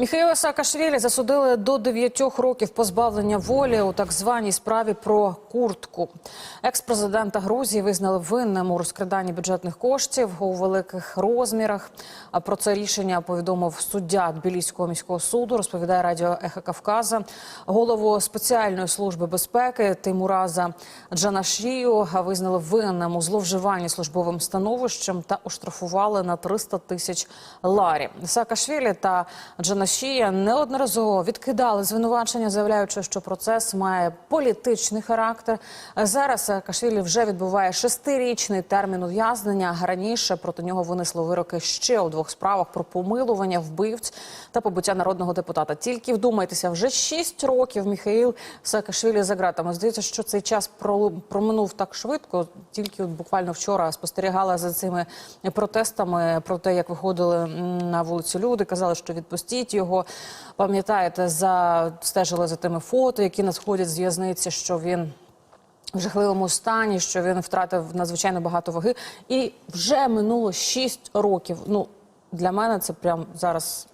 Міхаїла Саакашвілі засудили до 9 років позбавлення волі у так званій справі про куртку. Екс-президента Грузії визнали винним у розкраданні бюджетних коштів у великих розмірах. А про це рішення повідомив суддя Тбіліського міського суду. Розповідає радіо Ехо Кавказа. Голову спеціальної служби безпеки Тимураза Джанашію визнали винним у зловживанні службовим становищем та оштрафували на 300 тисяч ларів. Саакашвілі та Джанашія неодноразово відкидали звинувачення, заявляючи, що процес має політичний характер. Зараз Саакашвілі вже відбуває шестирічний термін ув'язнення. Раніше проти нього винесли вироки ще у двох справах про помилування вбивць та побуття народного депутата. Тільки вдумайтеся, вже шість років Міхаїл Саакашвілі за ґратами. Здається, що цей час про- проминув так швидко. Тільки от буквально вчора спостерігала за цими протестами про те, як виходили на вулицю люди, казали, що відпустіть його. Пам'ятаєте, за стежили за тими фото, які надходять з в'язниці, що він. В жахливому стані, що він втратив надзвичайно багато ваги, і вже минуло 6 років. Ну для мене це прям зараз